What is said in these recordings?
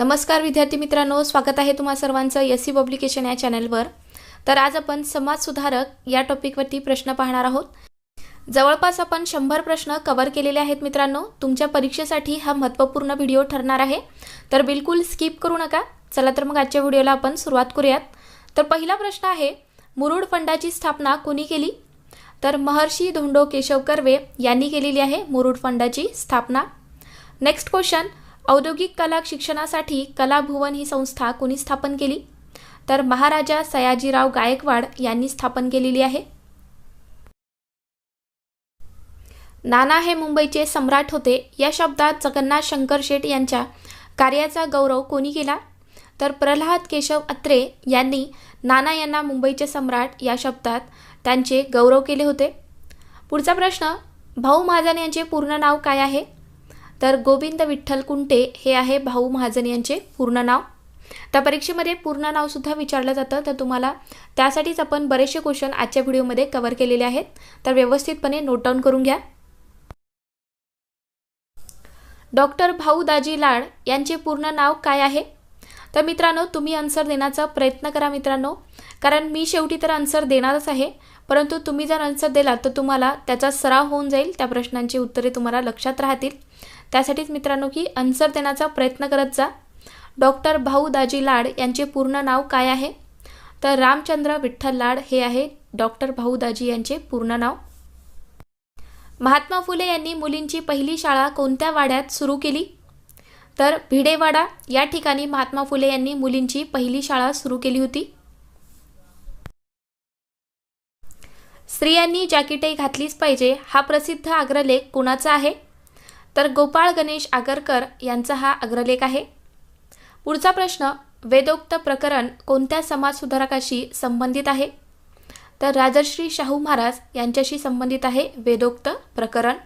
नमस्कार विद्यार्थी मित्रांनो स्वागत आहे तुम्हा सर्वांचं एस सी पब्लिकेशन या चॅनलवर. तर आज आपण समाज सुधारक या टॉपिकवरती प्रश्न पाहणार आहोत. जवळपास आपण शंभर प्रश्न कव्हर केलेले आहेत मित्रांनो. तुमच्या परीक्षेसाठी हा महत्त्वपूर्ण व्हिडिओ ठरणार आहे. तर बिलकुल स्किप करू नका. चला तर मग आजच्या व्हिडिओला आपण सुरुवात करूयात. तर पहिला प्रश्न आहे मुरुड फंडाची स्थापना कोणी केली? तर महर्षी धोंडो केशव कर्वे यांनी केलेली आहे मुरुड फंडाची स्थापना. नेक्स्ट क्वेश्चन औद्योगिक कला शिक्षणासाठी कलाभुवन ही संस्था कोणी स्थापन केली? तर महाराजा सयाजीराव गायकवाड यांनी स्थापन केलेली आहे. नाना हे मुंबईचे सम्राट होते. या शब्दात जगन्नाथ शंकर शेठ यांच्या कार्याचा गौरव कोणी केला? तर प्रल्हाद केशव अत्रे यांनी नाना यांना मुंबईचे सम्राट या शब्दात त्यांचे गौरव केले होते. पुढचा प्रश्न भाऊ महाजन यांचे पूर्ण नाव काय आहे? तर गोविंद विठ्ठल कुंटे हे आहे भाऊ महाजन यांचे पूर्ण नाव. त्या परीक्षेमध्ये पूर्ण नावसुद्धा विचारलं जातं तर तुम्हाला त्यासाठीच आपण बरेचसे क्वेश्चन आजच्या व्हिडिओमध्ये कव्हर केलेले आहेत. तर व्यवस्थितपणे नोट डाऊन करून घ्या. डॉक्टर भाऊ दाजी लाड यांचे पूर्ण नाव काय आहे? तर मित्रांनो तुम्ही आन्सर देण्याचा प्रयत्न करा मित्रांनो. कारण मी शेवटी तर आन्सर देणारच आहे परंतु तुम्ही जर आन्सर दिला तर तुम्हाला त्याचा सराव होऊन जाईल. त्या प्रश्नांची उत्तरे तुम्हाला लक्षात राहतील. त्यासाठीच मित्रांनो की आन्सर देण्याचा प्रयत्न करत जा. डॉक्टर भाऊ दाजी लाड यांचे पूर्ण नाव काय आहे? तर रामचंद्र विठ्ठल लाड हे आहे डॉक्टर भाऊ दाजी यांचे पूर्ण नाव. महात्मा फुले यांनी मुलींची पहिली शाळा कोणत्या वाड्यात सुरू केली? तर भिडेवाडा या ठिकाणी महात्मा फुले यांनी मुलींची पहिली शाळा सुरू केली होती. स्त्रियांनी जॅकेटही घातलीच पाहिजे. हा प्रसिद्ध आग्रलेख कुणाचा आहे? तर गोपाळ गणेश आगरकर यांचा हा अग्रलेख आहे. पुढचा प्रश्न वेदोक्त प्रकरण कोणत्या समाजसुधारकाशी संबंधित आहे? तर राजश्री शाहू महाराज यांच्याशी संबंधित आहे वेदोक्त प्रकरण.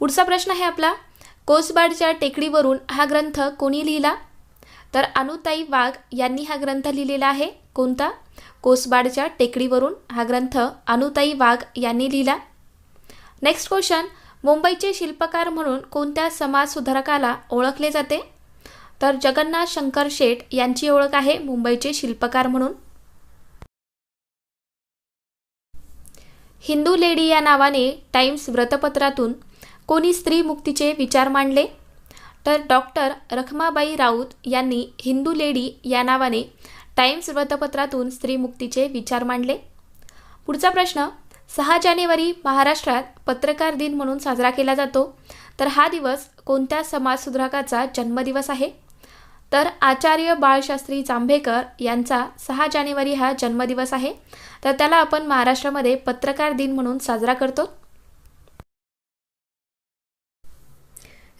पुढचा प्रश्न आहे आपला कोसबाडच्या टेकडीवरून हा ग्रंथ कोणी लिहिला? तर अनुताई वाघ यांनी हा ग्रंथ लिहिलेला आहे. कोणता? कोसबाडच्या टेकडीवरून हा ग्रंथ अनुताई वाघ यांनी लिहिला. नेक्स्ट क्वेश्चन मुंबईचे शिल्पकार म्हणून कोणत्या समाज सुधारकाला ओळखले जाते? तर जगन्नाथ शंकर शेठ यांची ओळख आहे मुंबईचे शिल्पकार म्हणून. हिंदू लेडी या नावाने टाइम्स व्रतपत्रातून कोणी स्त्री मुक्तीचे विचार मांडले? तर डॉक्टर रखमाबाई राऊत यांनी हिंदू लेडी या नावाने टाइम्स वृत्तपत्रातून स्त्री मुक्तीचे विचार मांडले. पुढचा प्रश्न. सहा जानेवारी महाराष्ट्रात पत्रकार दिन म्हणून साजरा केला जातो. तर हा दिवस कोणत्या समाजसुधारकाचा जन्मदिवस आहे? तर आचार्य बाळशास्त्री जांभेकर यांचा सहा जानेवारी हा जन्मदिवस आहे. तर त्याला आपण महाराष्ट्रामध्ये पत्रकार दिन म्हणून साजरा करतो.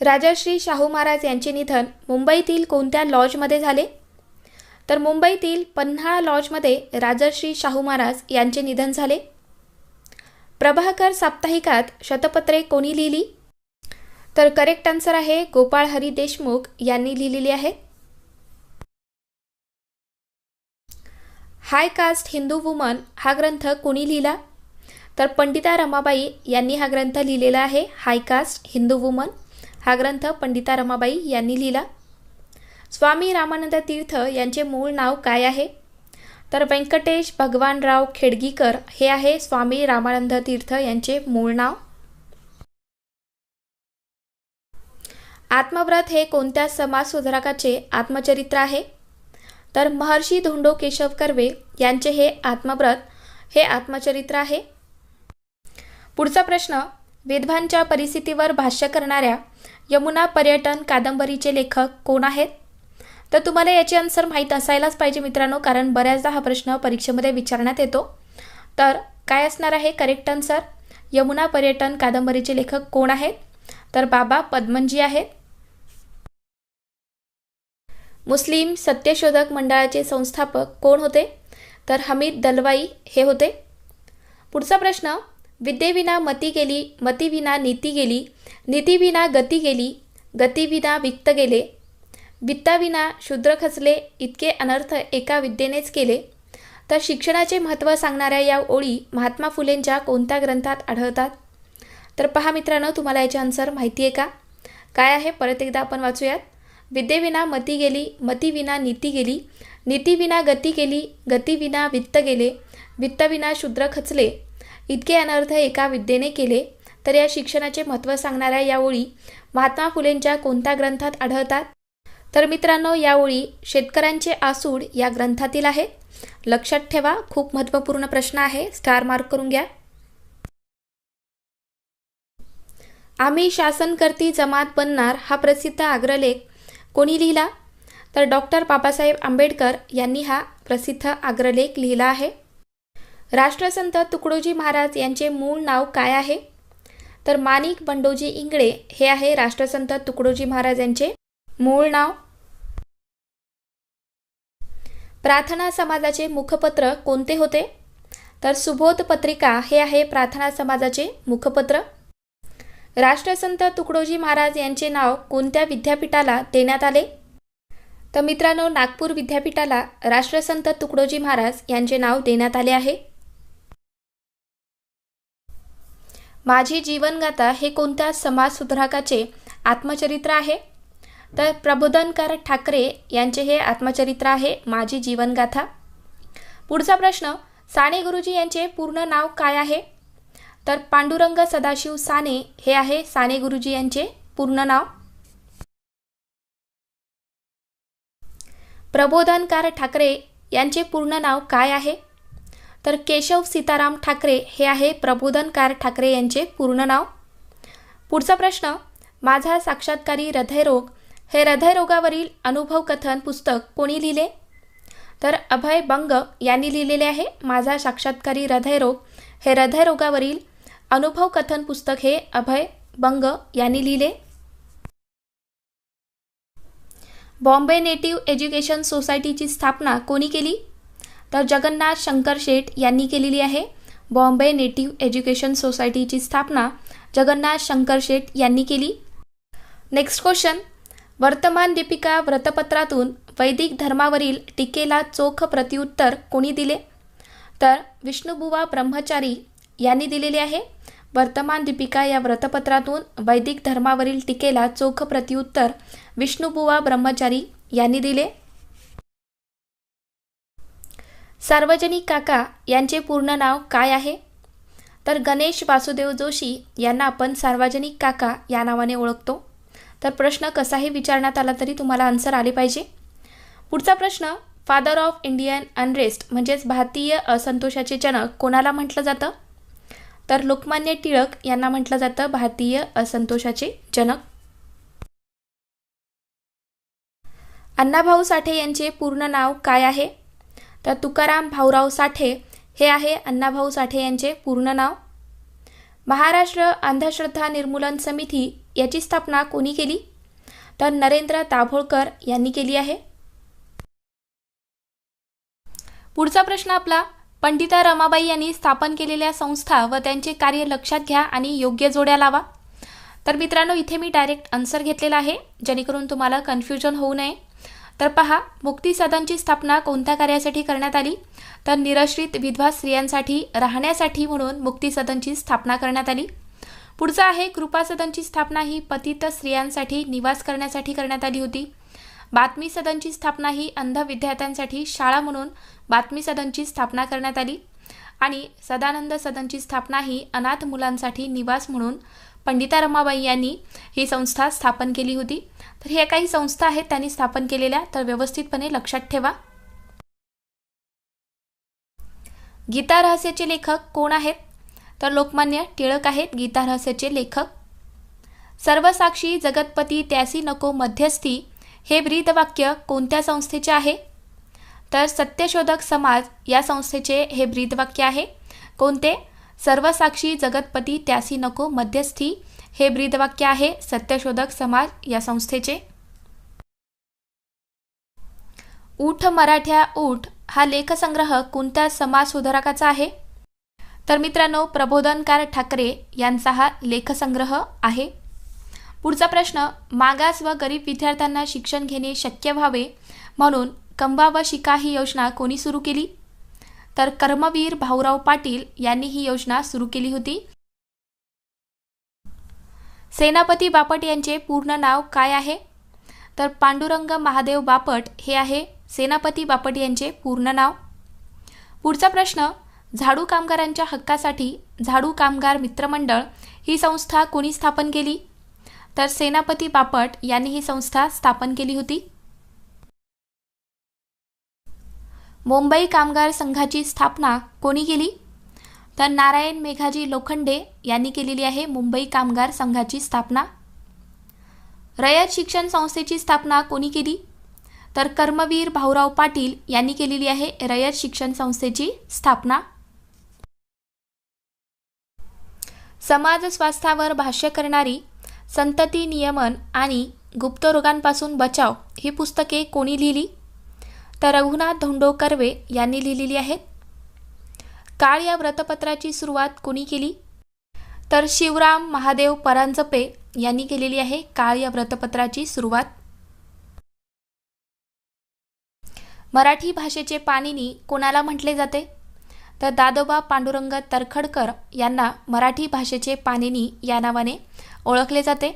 राजश्री शाहू महाराज यांचे निधन मुंबईतील कोणत्या लॉजमध्ये झाले? तर मुंबईतील पन्हाळा लॉजमध्ये राजश्री शाहू महाराज यांचे निधन झाले. प्रभाकर साप्ताहिकात शतपत्रे कोणी लिहिली? तर करेक्ट आन्सर आहे गोपाळ हरी देशमुख यांनी लिहिलेली आहे. हाय कास्ट हिंदू वुमन हा ग्रंथ कोणी लिहिला? तर पंडिता रमाबाई यांनी हा ग्रंथ लिहिलेला आहे. हाय कास्ट हिंदू वुमन हा ग्रंथ पंडिता रमाबाई यांनी लिहिला. स्वामी रामानंद तीर्थ यांचे मूळ नाव काय आहे? तर व्यंकटेश भगवानराव खेडगीकर हे आहे स्वामी रामानंद तीर्थ यांचे मूळ नाव. आत्मव्रत हे कोणत्या समाज सुधारकाचे आत्मचरित्र आहे? तर महर्षी धोंडो केशव कर्वे यांचे हे आत्मव्रत हे आत्मचरित्र आहे. पुढचा प्रश्न विधवांच्या परिस्थितीवर भाष्य करणाऱ्या यमुना पर्यटन कादंबरीचे लेखक कोण आहेत? तर तुम्हाला याचे आन्सर माहीत असायलाच पाहिजे मित्रांनो कारण बऱ्याचदा हा प्रश्न परीक्षेमध्ये विचारण्यात येतो. तर काय असणार आहे? करेक्ट आन्सर यमुना पर्यटन कादंबरीचे लेखक कोण आहेत? तर बाबा पद्मनजी आहेत. मुस्लिम सत्यशोधक मंडळाचे संस्थापक कोण होते? तर हमीद दलवाई हे होते. पुढचा प्रश्न विद्येविना मती गेली मतीविना नीती गेली नीतीविना गती गेली गतीविना विकत गेले वित्ताविना शूद्र खचले इतके अनर्थ एका विद्येनेच केले. तर शिक्षणाचे महत्त्व सांगणाऱ्या या ओळी महात्मा फुलेंच्या कोणत्या ग्रंथात आढळतात? तर पहा मित्रांनो तुम्हाला याचे आन्सर माहिती आहे का? काय आहे? परत एकदा आपण वाचूयात. विद्येविना मती गेली मतीविना नीती गेली नीतीविना गती गेली गतीविना वित्त गेले वित्तविना शूद्र खचले इतके अनर्थ एका विद्येने केले. तर या शिक्षणाचे महत्त्व सांगणाऱ्या या ओळी महात्मा फुलेंच्या कोणत्या ग्रंथात आढळतात? तर मित्रांनो यावेळी शेतकऱ्यांचे आसूड या ग्रंथातील आहेत लक्षात ठेवा खूप महत्त्वपूर्ण प्रश्न आहे. स्टार मार्क करून घ्या. आम्ही शासनकर्ती जमात बनणार हा प्रसिद्ध आग्रलेख कोणी लिहिला? तर डॉक्टर बाबासाहेब आंबेडकर यांनी हा प्रसिद्ध आग्रलेख लिहिला आहे. राष्ट्रसंत तुकडोजी महाराज यांचे मूळ नाव काय आहे? तर माणिक बंडोजी इंगळे हे आहे राष्ट्रसंत तुकडोजी महाराज यांचे मूळ नाव? प्रार्थना समाजाचे मुखपत्र कोणते होते? तर सुबोध पत्रिका हे आहे प्रार्थना समाजाचे मुखपत्र. राष्ट्रसंत तुकडोजी महाराज यांचे नाव कोणत्या विद्यापीठाला देण्यात आले? तर मित्रांनो नागपूर विद्यापीठाला राष्ट्रसंत तुकडोजी महाराज यांचे नाव देण्यात आले आहे. माझी जीवनगाथा हे कोणत्या समाजसुधारकाचे आत्मचरित्र आहे? तर प्रबोधनकार ठाकरे यांचे हे आत्मचरित्र आहे माझी जीवनगाथा. पुढचा प्रश्न साने गुरुजी यांचे पूर्ण नाव काय आहे? तर पांडुरंग सदाशिव साने हे आहे साने गुरुजी यांचे पूर्ण नाव. प्रबोधनकार ठाकरे यांचे पूर्ण नाव काय आहे? तर केशव सीताराम ठाकरे हे आहे प्रबोधनकार ठाकरे यांचे पूर्ण नाव. पुढचा प्रश्न माझा साक्षात्कारी हृदयरोग हे हृदयरोगावरील अनुभव कथन पुस्तक कोणी लिहिले? तर अभय बंग यांनी लिहिलेले आहे माझा साक्षात्कारी हृदयरोग. हे हृदयरोगावरील अनुभव कथन पुस्तक हे अभय बंग यांनी लिहिले. बॉम्बे नेटिव्ह एज्युकेशन सोसायटीची स्थापना कोणी केली? तर जगन्नाथ शंकर शेठ यांनी केलेली आहे. बॉम्बे नेटिव्ह एज्युकेशन सोसायटीची स्थापना जगन्नाथ शंकर शेठ यांनी केली. Next question. वर्तमान दीपिका व्रतपत्रातून वैदिक धर्मावरील टीकेला चोख प्रत्युत्तर कोणी दिले? तर विष्णुबुवा ब्रह्मचारी यांनी दिलेले आहे. वर्तमान दीपिका या व्रतपत्रातून वैदिक धर्मावरील टीकेला चोख प्रत्युत्तर विष्णुबुवा ब्रह्मचारी यांनी दिले. सार्वजनिक काका यांचे पूर्ण नाव काय आहे? तर गणेश वासुदेव जोशी यांना आपण सार्वजनिक काका या नावाने ओळखतो. तर प्रश्न कसाही विचारण्यात आला तरी तुम्हाला आन्सर आले पाहिजे. पुढचा प्रश्न फादर ऑफ इंडियन अनरेस्ट म्हणजेच भारतीय असंतोषाचे जनक कोणाला म्हटलं जातं? तर लोकमान्य टिळक यांना म्हटलं जातं भारतीय असंतोषाचे जनक. अण्णाभाऊ साठे यांचे पूर्ण नाव काय आहे? तर तुकाराम भाऊराव साठे हे आहे अण्णाभाऊ साठे यांचे पूर्ण नाव. महाराष्ट्र अंधश्रद्धा निर्मूलन समिती याची स्थापना कोणी केली? तर नरेंद्र दाभोळकर यांनी केली आहे. पुढचा प्रश्न आपला पंडिता रमाबाई यांनी स्थापन केलेल्या संस्था व त्यांचे कार्य लक्षात घ्या आणि योग्य जोड्या लावा. तर मित्रांनो इथे मी डायरेक्ट आन्सर घेतलेला आहे जेणेकरून तुम्हाला कन्फ्युजन होऊ नये. तर पहा मुक्ती सदनची स्थापना कोणत्या कार्यासाठी करण्यात आली? तर निराश्रित विधवा स्त्रियांसाठी राहण्यासाठी म्हणून मुक्ती सदनची स्थापना करण्यात आली. पुढचं आहे कृपा सदनची स्थापना ही पतित स्त्रियांसाठी निवास करण्यासाठी करण्यात आली होती. बातमी सदनची स्थापना ही अंध विद्यार्थ्यांसाठी शाळा म्हणून बातमी सदनची स्थापना करण्यात आली. आणि सदानंद सदनची स्थापना ही अनाथ मुलांसाठी निवास म्हणून पंडिता रमाबाई यांनी ही संस्था स्थापन केली होती. तर ह्या काही संस्था आहेत त्यांनी स्थापन केलेल्या तर व्यवस्थितपणे लक्षात ठेवा. गीता रहस्याचे लेखक कोण आहेत? तर लोकमान्य टिळक आहेत गीतारहस्याचे लेखक. सर्वसाक्षी जगतपती त्यासी नको मध्यस्थी हे ब्रीदवाक्य कोणत्या संस्थेचे आहे? तर सत्यशोधक समाज या संस्थेचे हे ब्रीदवाक्य आहे. कोणते? सर्वसाक्षी जगतपती त्यासी नको मध्यस्थी हे ब्रीदवाक्य आहे सत्यशोधक समाज या संस्थेचे. ऊठ मराठ्या ऊठ हा लेखसंग्रह कोणत्या समाज सुधारकाचा आहे? तर मित्रांनो प्रबोधनकार ठाकरे यांचा हा लेखसंग्रह आहे. पुढचा प्रश्न मागास व गरीब विद्यार्थ्यांना शिक्षण घेणे शक्य व्हावे म्हणून कंबा व शिका ही योजना कोणी सुरू केली? तर कर्मवीर भाऊराव पाटील यांनी ही योजना सुरू केली होती. सेनापती बापट यांचे पूर्ण नाव काय आहे? तर पांडुरंग महादेव बापट हे आहे. सेनापती बापट यांचे पूर्ण नाव. पुढचा प्रश्न झाडू कामगारांच्या हक्कासाठी झाडू कामगार मित्रमंडळ ही संस्था कोणी स्थापन केली? तर सेनापती बापट यांनी ही संस्था स्थापन केली होती. मुंबई कामगार संघाची स्थापना कोणी केली? तर नारायण मेघाजी लोखंडे यांनी केलेली आहे मुंबई कामगार संघाची स्थापना. रयत शिक्षण संस्थेची स्थापना कोणी केली? तर कर्मवीर भाऊराव पाटील यांनी केलेली आहे रयत शिक्षण संस्थेची स्थापना. समाज स्वास्थ्यावर भाष्य करणारी संतती नियमन आणि गुप्तरोगांपासून बचाव ही पुस्तके कोणी लिहिली? तर रघुनाथ धोंडो कर्वे यांनी लिहिलेली आहेत. काळ या व्रतपत्राची सुरुवात कोणी केली? तर शिवराम महादेव परांजपे यांनी केलेली आहे काळ या व्रतपत्राची सुरुवात. मराठी भाषेचे पाणिनी कोणाला म्हटले जाते? तर दादोबा पांडुरंग तरखडकर यांना मराठी भाषेचे पाणिनी या नावाने ओळखले जाते.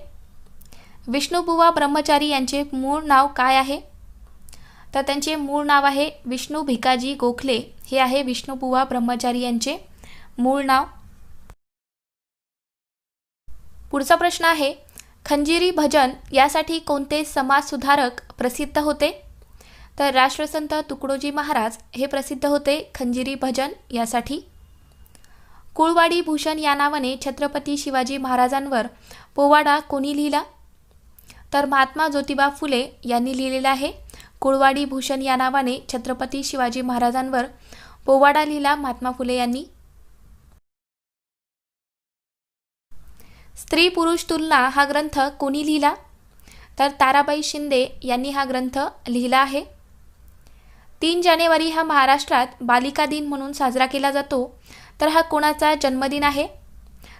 विष्णुबुवा ब्रह्मचारी यांचे मूळ नाव काय आहे? तर त्यांचे मूळ नाव आहे विष्णू भिकाजी गोखले. हे आहे विष्णुबुवा ब्रह्मचारी यांचे मूळ नाव. पुढचा प्रश्न आहे खंजिरी भजन यासाठी कोणते समाजसुधारक प्रसिद्ध होते? तर राष्ट्रसंत तुकडोजी महाराज हे प्रसिद्ध होते खंजिरी भजन यासाठी. कुळवाडी भूषण या नावाने छत्रपती शिवाजी महाराजांवर पोवाडा कोणी लिहिला? तर महात्मा ज्योतिबा फुले यांनी लिहिलेला आहे. कुळवाडी भूषण या नावाने छत्रपती शिवाजी महाराजांवर पोवाडा लिहिला महात्मा फुले यांनी. स्त्री पुरुष तुलना हा ग्रंथ कोणी लिहिला? तर ताराबाई शिंदे यांनी हा ग्रंथ लिहिला आहे. तीन जानेवारी हा महाराष्ट्रात बालिका दिन म्हणून साजरा केला जातो. तर हा कोणाचा जन्मदिन आहे?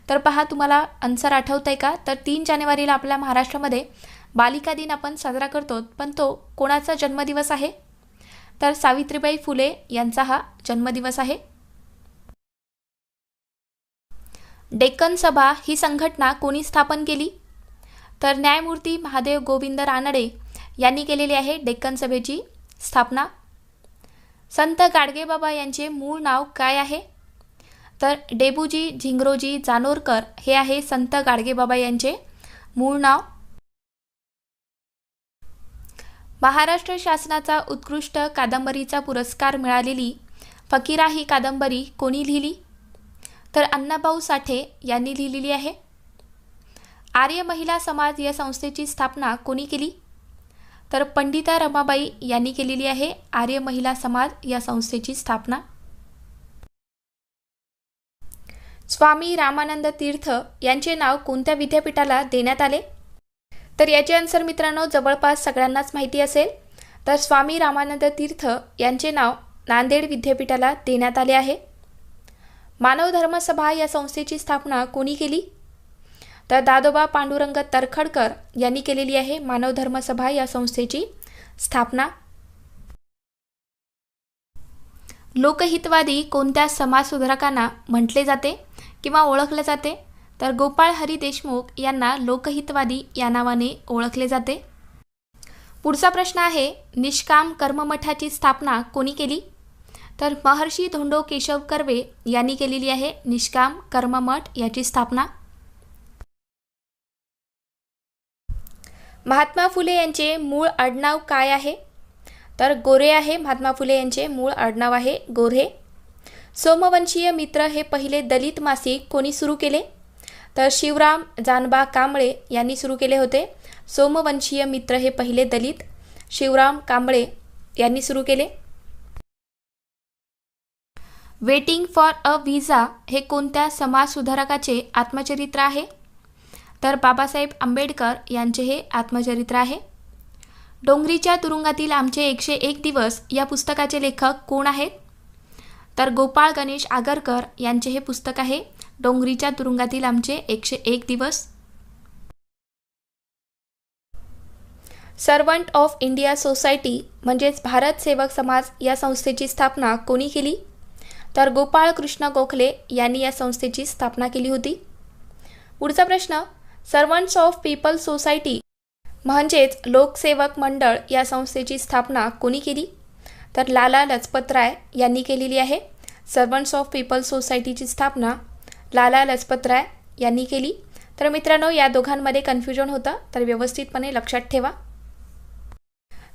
तर पहा तुम्हाला आन्सर आठवत आहे का? तर तीन जानेवारीला आपल्या महाराष्ट्रामध्ये बालिका दिन आपण साजरा करतो पण तो कोणाचा जन्मदिवस आहे? तर सावित्रीबाई फुले यांचा हा जन्मदिवस आहे. डेक्कन सभा ही संघटना कोणी स्थापन केली? तर न्यायमूर्ती महादेव गोविंद रानडे यांनी केलेली आहे डेक्कन सभेची स्थापना. संत गाडगेबाबा यांचे मूळ नाव काय आहे? तर डेबूजी झिंगरोजी जानोरकर हे आहे संत गाडगेबाबा यांचे मूळ नाव. महाराष्ट्र शासनाचा उत्कृष्ट कादंबरीचा पुरस्कार मिळालेली फकीरा ही कादंबरी कोणी लिहिली? तर अण्णाभाऊ साठे यांनी लिहिलेली आहे. आर्य महिला समाज या संस्थेची स्थापना कोणी केली? तर पंडिता रमाबाई यांनी केलेली आहे आर्य महिला समाज या संस्थेची स्थापना. स्वामी रामानंद तीर्थ यांचे नाव कोणत्या विद्यापीठाला देण्यात आले? तर याचे आन्सर मित्रांनो जवळपास सगळ्यांनाच माहिती असेल. तर स्वामी रामानंद तीर्थ यांचे नाव नांदेड विद्यापीठाला देण्यात आले आहे. मानव धर्मसभा या संस्थेची स्थापना कोणी केली? तर दादोबा पांडुरंग तरखडकर यांनी केलेली आहे मानव धर्मसभा या संस्थेची स्थापना. लोकहितवादी कोणत्या समाजसुधारकांना म्हटले जाते किंवा ओळखले जाते? तर गोपाळ हरी देशमुख यांना लोकहितवादी या नावाने ओळखले जाते. पुढचा प्रश्न आहे निष्काम कर्ममठाची स्थापना कोणी केली? तर महर्षी धोंडो केशव कर्वे यांनी केलेली आहे निष्काम कर्ममठ याची स्थापना. महात्मा फुले यांचे मूळ आडनाव काय आहे? तर गोरे आहे महात्मा फुले यांचे मूळ आडनाव आहे गोरे. सोमवंशीय मित्र हे पहिले दलित मासिक कोणी सुरू केले? तर शिवराम जानबा कांबळे यांनी सुरू केले होते. सोमवंशीय मित्र हे पहिले दलित शिवराम कांबळे यांनी सुरू केले. वेटिंग फॉर अ व्हिजा हे कोणत्या समाजसुधारकाचे आत्मचरित्र आहे? तर बाबासाहेब आंबेडकर यांचे हे आत्मचरित्र आहे. डोंगरीच्या तुरुंगातील आमचे एकशे एक दिवस या पुस्तकाचे लेखक कोण आहेत? तर गोपाळ गणेश आगरकर यांचे हे पुस्तक आहे डोंगरीच्या तुरुंगातील आमचे एकशे एक दिवस. सर्वंट ऑफ इंडिया सोसायटी म्हणजेच भारत सेवक समाज या संस्थेची स्थापना कोणी केली? तर गोपाळ कृष्ण गोखले यांनी या संस्थेची स्थापना केली होती. पुढचा प्रश्न सर्वंट्स ऑफ पीपल सोसायटी म्हणजेच लोकसेवक मंडळ या संस्थेची स्थापना कोणी केली? तर लाला लजपतराय यांनी केलेली आहे. सर्वंट्स ऑफ पीपल सोसायटीची स्थापना लाला लजपतराय यांनी केली. तर मित्रांनो या दोघांमध्ये कन्फ्युजन होतं तर व्यवस्थितपणे लक्षात ठेवा.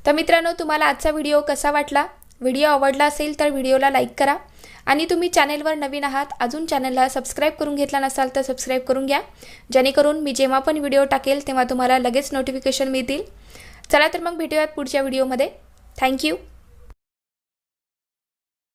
तर मित्रांनो तुम्हाला आजचा व्हिडिओ कसा वाटला? व्हिडिओ आवडला असेल तर व्हिडिओला लाईक करा. आणि तुम्ही चॅनेलवर नवीन आहात अजून चॅनलला सबस्क्राईब करून घेतला नसाल तर सबस्क्राईब करून घ्या. जेणेकरून मी जेव्हा पण व्हिडिओ टाकेल तेव्हा तुम्हाला लगेच नोटिफिकेशन मिळतील. चला तर मग भेटूयात पुढच्या व्हिडिओमध्ये थँक्यू